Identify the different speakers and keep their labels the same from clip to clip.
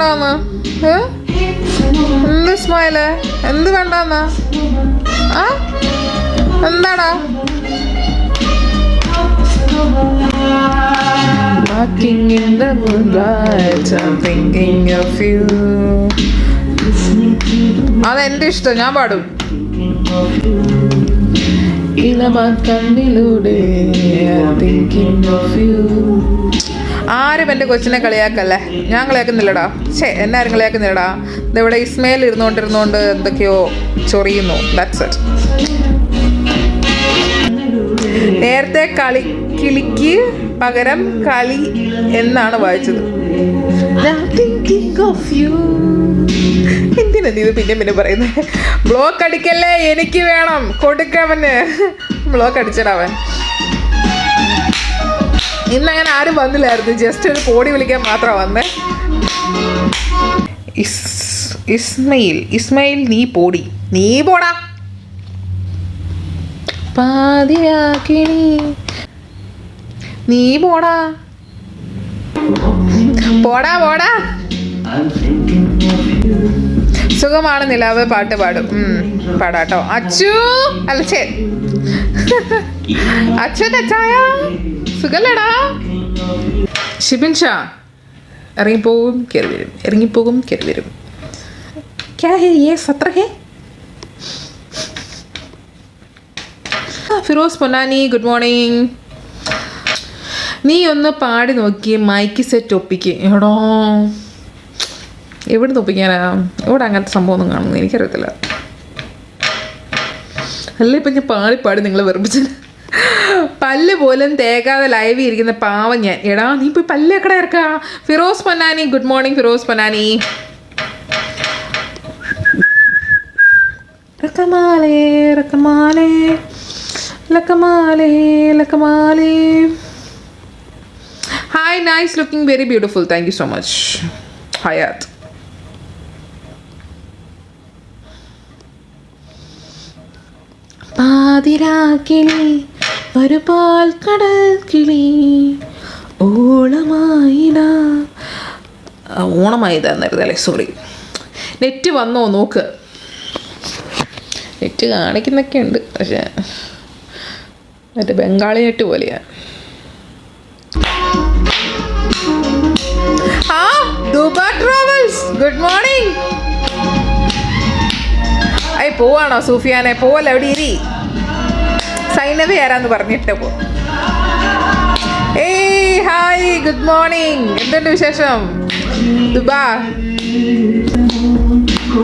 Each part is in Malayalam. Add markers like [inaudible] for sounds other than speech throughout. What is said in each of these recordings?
Speaker 1: വേണ്ടാന്ന്? എന്ത് സ്മൈൽ എന്ത് വേണ്ടാന്ന്? ആ? എന്താടാ? Walking in the moonlight, I'm thinking of you. അതെന്റെ ഇഷ്ടം ഞാൻ പാടും. I'm തിങ്കിങ് ഓഫ് യു ആരും എന്റെ കൊച്ചിനെ കളിയാക്കല്ലേ? ഞാൻ കളിയാക്കുന്നില്ലടാ. ഛേ എന്നെ ആരും കളിയാക്കുന്നില്ലടാ. ഇതിവിടെ ഇസ്മയിൽ ഇരുന്നുകൊണ്ടിരുന്നുകൊണ്ട് എന്തൊക്കെയോ ചൊറിയുന്നു. ദാറ്റ്സ് ഇറ്റ് നേരത്തെ കളി കിളിക്ക് പകരം കളി എന്നാണ് വായിച്ചത്. എന്തിനാ നീ ഇത് പിന്നെ പിന്നെ പറയുന്നത് ബ്ലോക്ക് അടിക്കല്ലേ എനിക്ക് വേണം. കൊടുക്കവന് ബ്ലോക്ക് അടിച്ചടവൻ ഇന്നങ്ങനെ ആരും വന്നില്ലായിരുന്നു. ജസ്റ്റ് ഒരു കോടി വിളിക്കാൻ മാത്രമാണ് വന്നേ. ഇസ് ഇസ്മയിൽ ഇസ്മയിൽ നീ പോടി. നീ പോടാ. പാതിയാക്കിണി നീ പോടാ. പോടാ പോടാ. സുഖമാണ് നിലാവ് പാട്ട് പാടും. പാടാട്ടോ. അച്ചു അല്ല ചേ [laughs] കച്ചായ സുഖല്ലടാ. ഷിബിൻ ഷാ ഇറങ്ങിപ്പോകും കയറി വരും ഇറങ്ങിപ്പോകും കയറി വരും സത്ര ഹേ? Firoz Ponnani good morning. നീ ഒന്ന് പാടി നോക്കിയേ മൈക്ക് സെറ്റ് ഒപ്പിക്ക്. എടോ. എവിടെ നിന്ന് ഒപ്പിക്കാനാ? ഇവിടെ അങ്ങനത്തെ സംഭവം ഒന്നും കാണുന്നു എനിക്കറിയത്തില്ല. അല്ല ഇപ്പം ഞാൻ പാടി പാടി നിങ്ങളെ വെറുപ്പിച്ച് പല്ല് പോലും തേക്കാതെ ലൈവ് ഇരിക്കുന്ന പാവം ഞാൻ. എടാ നീ പോയി പല്ല് എക്കടെ ഇറക്കാ? Firoz Ponnani good morning Firoz Ponnani. Hi nice looking very beautiful thank you so much Hayat പാതിരാക്കിളി വരുപാൽ കടൽ കിളി ഓണമായിന ഓണമായതായിരുന്നു അല്ലേ സോറി നെറ്റ് വന്നോ നോക്ക്. നെറ്റ് കാണിക്കുന്നൊക്കെ ഉണ്ട് പക്ഷേ മറ്റേ ബംഗാളി നെറ്റ് പോലെയാ. ട്രാവൽസ് ഗുഡ് മോർണിംഗ് ഐ പോവാണോ സൂഫിയാനെ? പോവല്ല എവിടെ ഇരി സൈനവ ആരാന്ന് പറഞ്ഞിട്ട് ഏയ് ഹായ് ഗുഡ് മോർണിംഗ് എന്തുണ്ട് വിശേഷം? ദുബാ.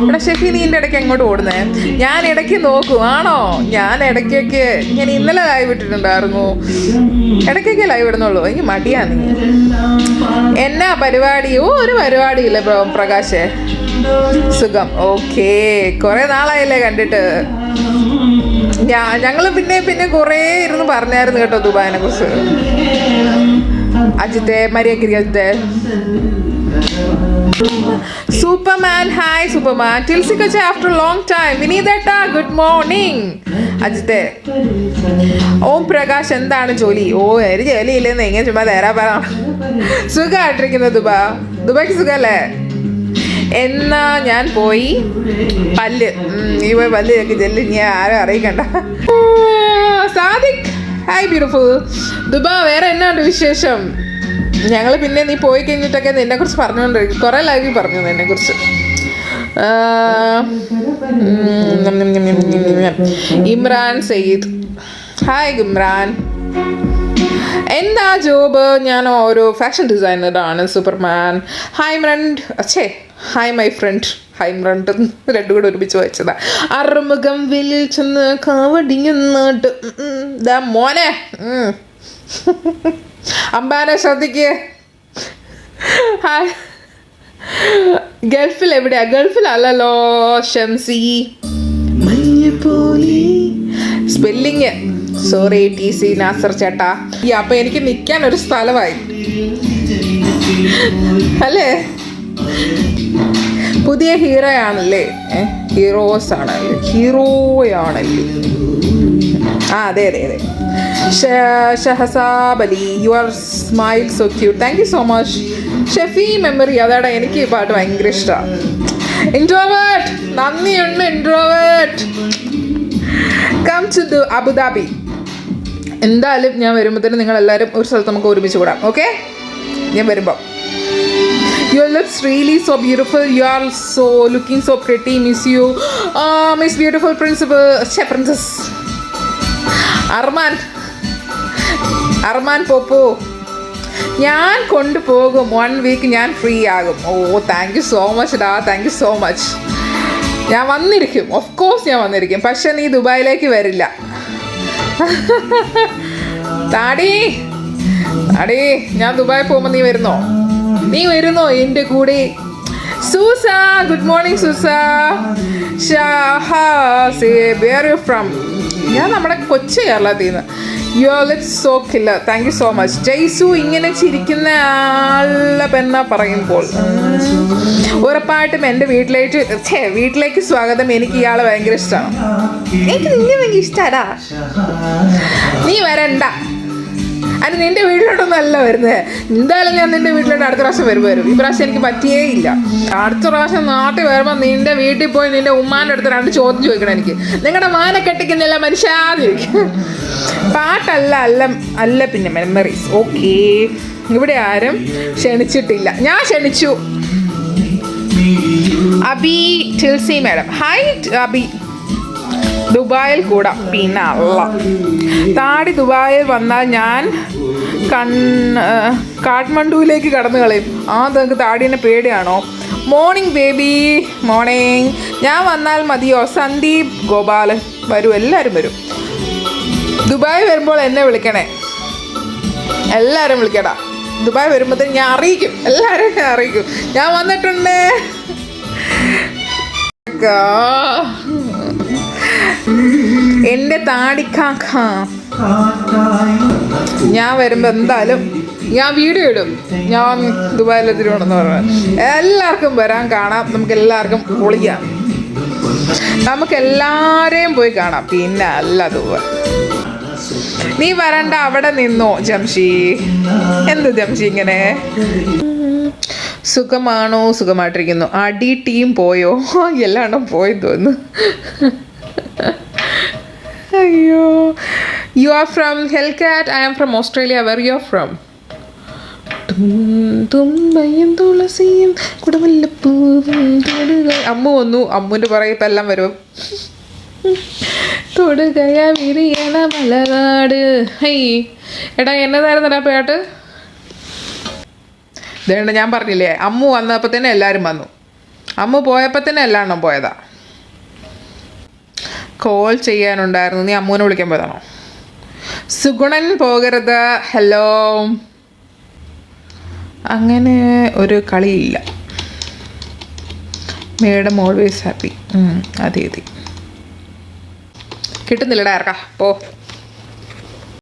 Speaker 1: എടാ ഷെഫി നീ എന്റെ ഇടയ്ക്ക് എങ്ങോട്ട് ഓടുന്നേ? ഞാൻ ഇടയ്ക്ക് നോക്കും. ആണോ? ഞാൻ ഇടയ്ക്കൊക്കെ ഞാൻ ഇന്നലെ ലൈവ് ഇട്ടിട്ടുണ്ടായിരുന്നു. ഇടയ്ക്കൊക്കെ ലൈവ് ഇടുന്നുള്ളൂ. എനിക്ക് മടിയാ നീ. എന്നാ പരിപാടി? ഓ ഒരു പരിപാടിയില്ല പ്ര- പ്രകാശേ. സുഖം. ഓക്കേ കുറെ നാളായില്ലേ കണ്ടിട്ട്. ഞാ ഞങ്ങൾ പിന്നെ പിന്നെ കുറേ ഇരുന്ന് പറഞ്ഞായിരുന്നു കേട്ടോ ദുബായിനെ കുറിച്ച്. അജിത്തെ മര്യാദക്കിരി അജിത്തെ. Superman hi superman. ടിൽസി കൊച്ചെ ആഫ്റ്റർ ലോങ് ടൈം. വിനീതേട്ടാ ഗുഡ് മോർണിംഗ്. അജിത്തെ. ഓം പ്രകാശ് എന്താണ് ജോലി? ഓ ഒരു ജോലിയില്ലെന്ന് എങ്ങനെ ചുമ്മാ തേരാ പറ. സുഖമായിട്ടിരിക്കുന്നു ദുബാ. ദുബായ്ക്ക് സുഖമല്ലേ എന്നാ ഞാൻ പോയി പല്ല്. ഈ പോയി പല്ല് ചേക്ക് ചെല്ല് ഞാൻ ആരും അറിയിക്കണ്ട. Sadiq hi beautiful. ദുബാ വേറെ എന്നാണ്ട് വിശേഷം? ഞങ്ങൾ പിന്നെ നീ പോയി കഴിഞ്ഞിട്ടൊക്കെ നിന്നെ കുറിച്ച് പറഞ്ഞുകൊണ്ടിരിക്കും കുറേ ലൈവിൽ പറഞ്ഞു എന്നെ കുറിച്ച് ഇമ്രാൻ സയ്യിദ്. ഹായ് ഇമ്രാൻ. എന്താ ജോബ്? ഞാൻ ഒരു ഫാഷൻ ഡിസൈനറാണ് Superman hi friend അച്ഛേ hi my friend hi friend രണ്ടും കൂടെ ഒരുമിച്ച് വായിച്ചതാ. അറുമുഖം വില്ലിൽ ചെന്ന് കാവടിയുന്നാട്ട് ദാ മോനെ. അമ്പാനെ ശ്രദ്ധിക്ക്. ഹായ് ഗൾഫിൽ എവിടെയാ? ഗൾഫിലല്ലോ Shamsi. Spelling sorry T C Nasar ചേട്ടാ. ഈ അപ്പൊ എനിക്ക് നിൽക്കാൻ ഒരു സ്ഥലമായി. അല്ലേ? പുതിയ ഹീറോ ആണല്ലേ ഹീറോസ് ആണല്ലേ? ഹീറോയാണല്ലേ? ആ അതെ അതെ അതെ. Shahsab Ali you are smile so cute thank you so much Shefi memory അതാടാ എനിക്ക് ഈ പാട്ട് ഭയങ്കര ഇഷ്ടമാണ് ഇൻട്രോവേർട്ട് നന്ദിയുണ്ട് ഇൻട്രോവേർട്ട് കം ടു അബുദാബി എന്തായാലും ഞാൻ വരുമ്പോഴത്തേനും നിങ്ങൾ എല്ലാവരും ഒരു സ്ഥലത്ത് നമുക്ക് ഒരുമിച്ച് കൂടാം. ഓക്കെ ഞാൻ വരുമ്പോൾ your looks really so beautiful you are so looking so pretty miss you miss beautiful principal. Princess. Arman Arman Poppu ഞാൻ കൊണ്ടുപോകും. വൺ വീക്ക് ഞാൻ ഫ്രീ ആകും. ഓ താങ്ക് യു സോ മച്ച് ഡാ താങ്ക് യു സോ മച്ച് ഞാൻ വന്നിരിക്കും. ഓഫ് കോഴ്സ് ഞാൻ വന്നിരിക്കും. പക്ഷെ നീ ദുബായിലേക്ക് വരില്ല. താടി. താടി ഞാൻ ദുബായി പോകുമ്പോൾ നീ വരുന്നോ? നീ വരുന്നോ എന്റെ കൂടെ? Soosa good morning Soosa. From ഞാൻ നമ്മുടെ കൊച്ചു കേരളത്തിൽ നിന്ന് you are so killer thank you so much Jaisu ഇങ്ങനെ ചിരിക്കുന്ന പെണ്ണ പറയുമ്പോൾ. ഉറപ്പായിട്ടും എന്റെ വീട്ടിലേക്ക് ഛേ വീട്ടിലേക്ക് സ്വാഗതം. എനിക്ക് ഇയാളെ ഭയങ്കര ഇഷ്ടമാണ് എനിക്ക് നിന്നെ ഭയങ്കര ഇഷ്ടമാടാ നീ വരണ്ട. അത് നിന്റെ വീട്ടിലോട്ടൊന്നും അല്ല വരുന്നത് എന്തായാലും ഞാൻ നിന്റെ വീട്ടിലോട്ട് അടുത്ത പ്രാവശ്യം വരും വരും. ഈ പ്രാവശ്യം എനിക്ക് പറ്റിയേ ഇല്ല. അടുത്ത പ്രാവശ്യം നാട്ടിൽ വരുമ്പോൾ നിന്റെ വീട്ടിൽ പോയി നിന്റെ ഉമ്മാന്റെ അടുത്ത് രണ്ട് ചോദ്യം ചോദിക്കണം എനിക്ക്. നിങ്ങളുടെ മാന കെട്ടിക്കുന്നില്ല മനുഷ്യാതിരിക്കും പാട്ടല്ല അല്ല അല്ല പിന്നെ മെമ്മറീസ് ഓക്കേ ഇവിടെ ആരും ക്ഷണിച്ചിട്ടില്ല. ഞാൻ ക്ഷണിച്ചു. അബി ടിൽസി മാഡം. ഹൈ അബി. ദുബായിൽ കൂടാം. പിന്നെ അല്ല താടി ദുബായിൽ വന്നാൽ ഞാൻ കൺ കാഠ്മണ്ഡുവിലേക്ക് കടന്നു കളയും. ആ നിങ്ങൾക്ക് താടീനെ പേടിയാണോ? മോർണിംഗ് ബേബി മോർണിംഗ് ഞാൻ വന്നാൽ മതിയോ? സന്ദീപ് ഗോപാലൻ വരും എല്ലാവരും വരും. ദുബായ് വരുമ്പോൾ എന്നെ വിളിക്കണേ. എല്ലാവരും വിളിക്കടാ. ദുബായ് വരുമ്പോഴത്തേന് ഞാൻ അറിയിക്കും. എല്ലാവരും അറിയിക്കും. ഞാൻ വന്നിട്ടുണ്ട്. താടിക്കാക്ക. ഞാൻ വരുമ്പോൾ എന്തായാലും ഞാൻ വീഡിയോ ഇടും. ഞാൻ ദുബായിലെ ദുബായിലെത്തിരുവണമെന്ന് പറഞ്ഞു. എല്ലാവർക്കും വരാൻ കാണാം. നമുക്ക് എല്ലാവർക്കും പൊളിക്കാം നമുക്ക് എല്ലാവരെയും പോയി കാണാം. പിന്നെ അല്ല ദുബായ് നീ വരണ്ട അവിടെ നിന്നോ ജംഷി? എന്ത് ജംഷി ഇങ്ങനെ? സുഖമാണോ? സുഖമായിട്ടിരിക്കുന്നു. അടി ടീം പോയോ? എല്ലാണ്ടും പോയി തോന്നുന്നു. അയ്യോ. യു ആർ ഫ്രം ഹെൽ കാറ്റ് I am from Australia where you are from തുമ്പയും തുളസിയും കുടമല്ലപ്പൂവും തൊടുക അമ്മ വന്നു. അമ്മുവിന്റെ പുറകെ ഇപ്പം എല്ലാം വരും. തൊടുകയ വിരിയണ മലനാട് ഹൈ എടാ എന്നതായിരുന്നടാ പേട്ട്? ഇതേണ്ട ഞാൻ പറഞ്ഞില്ലേ അമ്മു വന്നപ്പോൾ തന്നെ എല്ലാവരും വന്നു. അമ്മു പോയപ്പോൾ തന്നെ എല്ലാണ്ണം പോയതാ. കോൾ ചെയ്യാനുണ്ടായിരുന്നു. നീ അമ്മൂനെ വിളിക്കാൻ പോയതാണോ? സുഗുണൻ പോകരുത്. ഹലോ അങ്ങനെ ഒരു കളിയില്ല. മേഡം ഓൾവേസ് ഹാപ്പി അതെ അതെ. കിട്ടുന്നില്ലടാ ആർക്കാ? പോ.